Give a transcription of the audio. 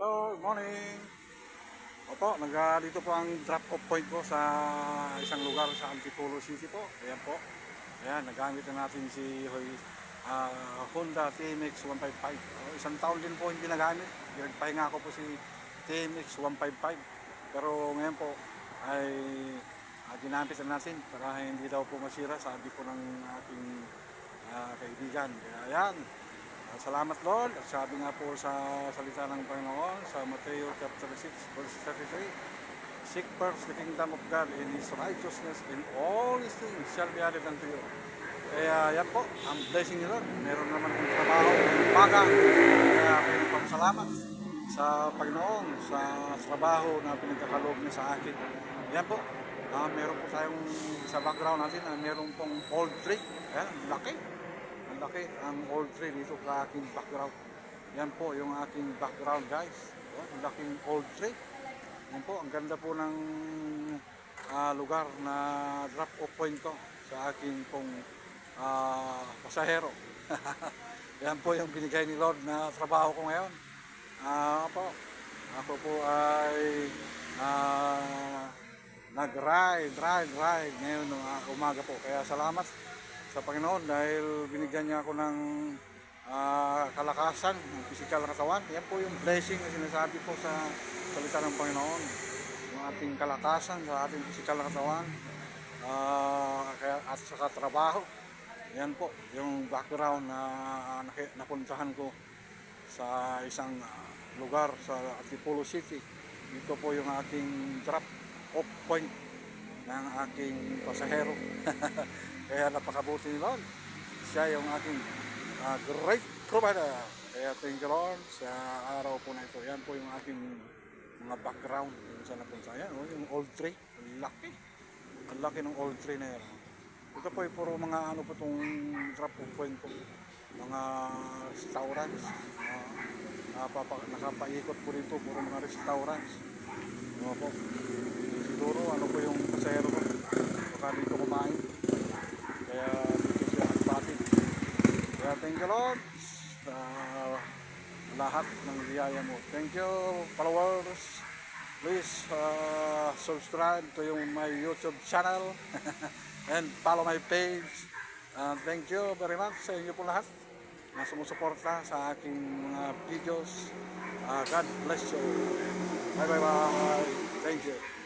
Hello, good morning. Opo, nag, ah, dito po ang drop off point ko sa isang lugar sa Antipolo City po. Ayan po. Ayan, nagamit na natin si Hoy, ah, Honda TMX 155. Oh, isang taon din po hindi nagamit. Nagpahinga ko po si TMX 155. Pero ngayon po ay uh, ginamit na natin para hindi daw po masira sabi po ng ating ah, kaibigan. Kaya ayan, Ah, Salamat Lord. At sabi nga po sa salita ng Panginoon sa Mateo chapter 6 verse 33. Seek first the kingdom of God and His righteousness and all these things shall be added unto you. Kaya yan po, ang blessing ni. Meron naman akong trabaho ngayong umaga. Kaya kayo pang salamat sa Panginoon sa trabaho na pinagkakaloob niya sa akin. Yan po. Ah, meron po tayong sa background natin, ah, meron pong old tree. Yan, laki. Ang laki ang old tree dito sa aking background. Yan po yung aking background guys. Ang laking old tree. Yan po, ang ganda po ng ah, lugar na drop off point ko sa aking pong ah, pasahero. Yan po yung binigay ni Lord na trabaho ko ngayon. Ah, po, ako po ay ah, nag-ride, ride, ride ngayon ng umaga po. Kaya salamat sa Panginoon dahil binigyan niya ako ng ah, kalakasan, ng physical na katawan. Yan po yung blessing na sinasabi po sa salita ng Panginoon. Yung ating kalakasan sa ating physical na katawan kaya, at saka trabaho. Yan po, yung background na napuntahan ko sa isang ah, lugar sa Antipolo City. Dito po yung aking drop off point ng aking pasahero. Kaya napakabuti Lord. Siya yung aking ah, great provider. Kaya thank you Lord sa araw po na ito. Yan po yung aking mga background kung saan napunta. Yan, oh, yung old tree. Laki. Ang laki ng old tree na yan. Ito po ay puro mga ano po itong off point ko. Mga restaurants. Uh, napapa, nakapaikot po dito puro mga restaurants. Ano po. Siguro ano po yung pasahero ko. Baka dito kumain. Kaya dito siya nagpatid. Kaya thank you Lord sa lahat ng biyaya mo. Thank you followers. Please uh, subscribe to yung my YouTube channel and follow my page. Uh, thank you very much sa inyo po lahat na sumusuporta sa aking mga videos. Uh, God bless you. Bye bye bye. Thank you.